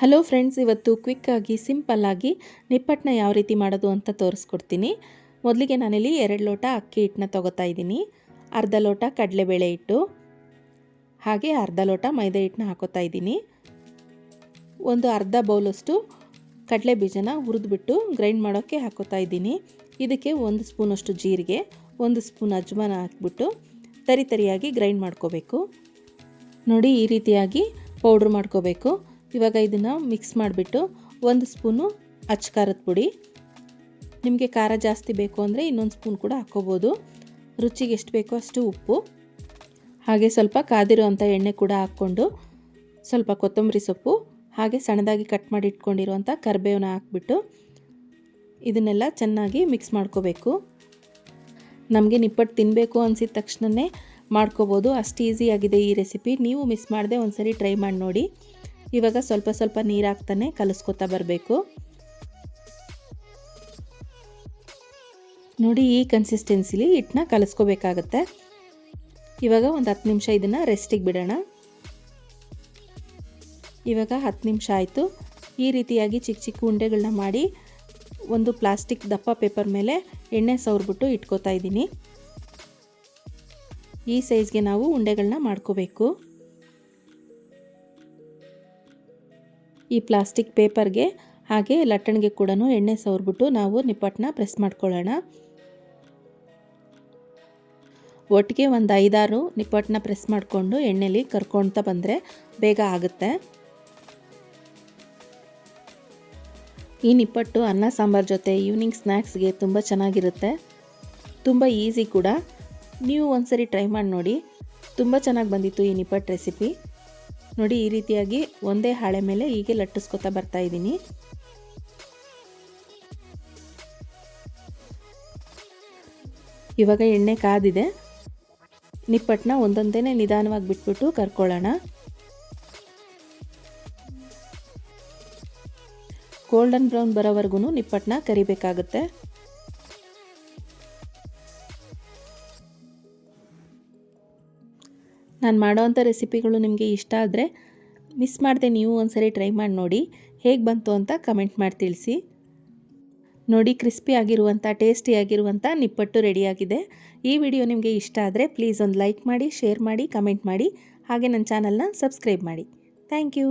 Hello friends ಇವತ್ತು ಕ್ವಿಕ್ಕಾಗಿ ಸಿಂಪಲ್ಲಾಗಿ ನಿಪ್ಪಟ್ಟನ್ನ ಯಾವ ರೀತಿ ಮಾಡೋದು ಅಂತ ತೋರಿಸ್ಕೊಡ್ತೀನಿ. ಮೊದಲಿಗೆ ನಾನಿಲ್ಲಿ ಎರಡು ಲೋಟ ಅಕ್ಕಿ ಹಿಟ್ಟನ್ನ ತೊಗೋತಾ ಇದ್ದೀನಿ. ಅರ್ಧ ಲೋಟ ಕಡಲೆಬೇಳೆ ಹಿಟ್ಟು, ಹಾಗೆ ಅರ್ಧ ಲೋಟ ಮೈದಾ ಹಿಟ್ಟನ್ನ ಹಾಕೋತಾ ಇದ್ದೀನಿ. ಒಂದು ಅರ್ಧ ಬೌಲಷ್ಟು ಕಡಲೆ ಬೀಜನ ಹುರಿದ್ಬಿಟ್ಟು ಗ್ರೈಂಡ್ ಮಾಡೋಕ್ಕೆ ಹಾಕೋತಾ ಇದ್ದೀನಿ. ಇದಕ್ಕೆ ಒಂದು ಸ್ಪೂನಷ್ಟು ಜೀರಿಗೆ, ಒಂದು ಸ್ಪೂನ್ ಅಜ್ಮಾನ ಹಾಕ್ಬಿಟ್ಟು ತರಿ ತರಿಯಾಗಿ ಗ್ರೈಂಡ್ ಮಾಡ್ಕೋಬೇಕು. ನೋಡಿ ಈ ರೀತಿಯಾಗಿ ಪೌಡ್ರ್ ಮಾಡ್ಕೋಬೇಕು. ಇವಾಗ ಇದನ್ನು ಮಿಕ್ಸ್ ಮಾಡಿಬಿಟ್ಟು ಒಂದು ಸ್ಪೂನು ಅಚ್ಕಾರದ ಪುಡಿ. ನಿಮಗೆ ಖಾರ ಜಾಸ್ತಿ ಬೇಕು ಅಂದರೆ ಇನ್ನೊಂದು ಸ್ಪೂನ್ ಕೂಡ ಹಾಕ್ಕೋಬೋದು ರುಚಿಗೆ ಎಷ್ಟು ಬೇಕೋ ಅಷ್ಟು ಉಪ್ಪು. ಹಾಗೆ ಸ್ವಲ್ಪ ಕಾದಿರೋ ಅಂಥ ಎಣ್ಣೆ ಕೂಡ ಹಾಕ್ಕೊಂಡು ಸ್ವಲ್ಪ ಕೊತ್ತಂಬರಿ ಸೊಪ್ಪು, ಹಾಗೆ ಸಣ್ಣದಾಗಿ ಕಟ್ ಮಾಡಿ ಇಟ್ಕೊಂಡಿರುವಂಥ ಕರಿಬೇವನ್ನ ಹಾಕ್ಬಿಟ್ಟು ಇದನ್ನೆಲ್ಲ ಚೆನ್ನಾಗಿ ಮಿಕ್ಸ್ ಮಾಡ್ಕೋಬೇಕು. ನಮಗೆ ನಿಪ್ಪಟ್ಟು ತಿನ್ನಬೇಕು ಅನಿಸಿದ ತಕ್ಷಣವೇ ಮಾಡ್ಕೋಬೋದು. ಅಷ್ಟು ಈಸಿಯಾಗಿದೆ ಈ ರೆಸಿಪಿ ನೀವು ಮಿಸ್ ಮಾಡದೆ ಒಂದ್ಸರಿ ಟ್ರೈ ಮಾಡಿ ನೋಡಿ. ಇವಾಗ ಸ್ವಲ್ಪ ಸ್ವಲ್ಪ ನೀರು ಹಾಕ್ತಾನೆ ಕಲಿಸ್ಕೊತಾ ಬರಬೇಕು. ನೋಡಿ ಈ ಕನ್ಸಿಸ್ಟೆನ್ಸಿಲಿ ಹಿಟ್ಟನ್ನ ಕಲಿಸ್ಕೋಬೇಕಾಗತ್ತೆ. ಇವಾಗ ಒಂದು ಹತ್ತು ನಿಮಿಷ ಇದನ್ನು ರೆಸ್ಟಿಗೆ ಬಿಡೋಣ. ಇವಾಗ ಹತ್ತು ನಿಮಿಷ ಆಯಿತು. ಈ ರೀತಿಯಾಗಿ ಚಿಕ್ಕ ಚಿಕ್ಕ ಉಂಡೆಗಳನ್ನ ಮಾಡಿ ಒಂದು ಪ್ಲಾಸ್ಟಿಕ್ ದಪ್ಪ ಪೇಪರ್ ಮೇಲೆ ಎಣ್ಣೆ ಸವರ್ಬಿಟ್ಟು ಇಟ್ಕೋತಾ ಇದ್ದೀನಿ. ಈ ಸೈಜ್ಗೆ ನಾವು ಉಂಡೆಗಳನ್ನ ಮಾಡ್ಕೋಬೇಕು. ಈ ಪ್ಲಾಸ್ಟಿಕ್ ಪೇಪರ್ಗೆ ಹಾಗೆ ಲಟ್ಟಣಿಗೆ ಕೂಡ ಎಣ್ಣೆ ಸವರ್ಬಿಟ್ಟು ನಾವು ನಿಪ್ಪಟ್ಟನ್ನ ಪ್ರೆಸ್ ಮಾಡ್ಕೊಳ್ಳೋಣ. ಒಟ್ಟಿಗೆ ಒಂದು ಐದಾರು ನಿಪ್ಪಟ್ಟನ್ನ ಪ್ರೆಸ್ ಮಾಡಿಕೊಂಡು ಎಣ್ಣೆಲಿ ಕರ್ಕೊಳ್ತಾ ಬಂದರೆ ಬೇಗ ಆಗುತ್ತೆ. ಈ ನಿಪ್ಪಟ್ಟು ಅನ್ನ, ಸಾಂಬಾರ್ ಜೊತೆ ಈವ್ನಿಂಗ್ ಸ್ನ್ಯಾಕ್ಸ್ಗೆ ತುಂಬ ಚೆನ್ನಾಗಿರುತ್ತೆ. ತುಂಬ ಈಸಿ ಕೂಡ. ನೀವು ಒಂದ್ಸರಿ ಟ್ರೈ ಮಾಡಿ ನೋಡಿ. ತುಂಬ ಚೆನ್ನಾಗಿ ಬಂದಿತ್ತು ಈ ನಿಪ್ಪಟ್ಟು ರೆಸಿಪಿ ನೋಡಿ ಈ ರೀತಿಯಾಗಿ ಒಂದೇ ಹಾಳೆ ಮೇಲೆ ಹೀಗೆ ಲಟ್ಟಿಸ್ಕೊತಾ ಬರ್ತಾ ಇದ್ದೀನಿ. ಇವಾಗ ಎಣ್ಣೆ ಕಾದಿದೆ. ನಿಪ್ಪಟ್ಟನ್ನ ಒಂದೊಂದೇ ನಿಧಾನವಾಗಿ ಬಿಟ್ಬಿಟ್ಟು ಕರ್ಕೊಳ್ಳೋಣ. ಗೋಲ್ಡನ್ ಬ್ರೌನ್ ಬರೋವರೆಗೂ ನಿಪ್ಪಟ್ಟನ್ನ ಕರಿಬೇಕಾಗುತ್ತೆ. ನಾನು ಮಾಡೋವಂಥ ರೆಸಿಪಿಗಳು ನಿಮಗೆ ಇಷ್ಟ ಆದರೆ ಮಿಸ್ ಮಾಡದೆ ನೀವು ಒಂದ್ಸರಿ ಟ್ರೈ ಮಾಡಿ ನೋಡಿ. ಹೇಗೆ ಬಂತು ಅಂತ ಕಮೆಂಟ್ ಮಾಡಿ ತಿಳಿಸಿ. ನೋಡಿ, ಕ್ರಿಸ್ಪಿ ಆಗಿರುವಂಥ, ಟೇಸ್ಟಿ ಆಗಿರುವಂಥ ನಿಪ್ಪಟ್ಟು ರೆಡಿಯಾಗಿದೆ. ಈ ವಿಡಿಯೋ ನಿಮಗೆ ಇಷ್ಟ ಆದರೆ ಪ್ಲೀಸ್ ಒಂದು ಲೈಕ್ ಮಾಡಿ, ಶೇರ್ ಮಾಡಿ, ಕಮೆಂಟ್ ಮಾಡಿ. ಹಾಗೆ ನನ್ನ ಚಾನಲ್ನ ಸಬ್ಸ್ಕ್ರೈಬ್ ಮಾಡಿ. Thank you.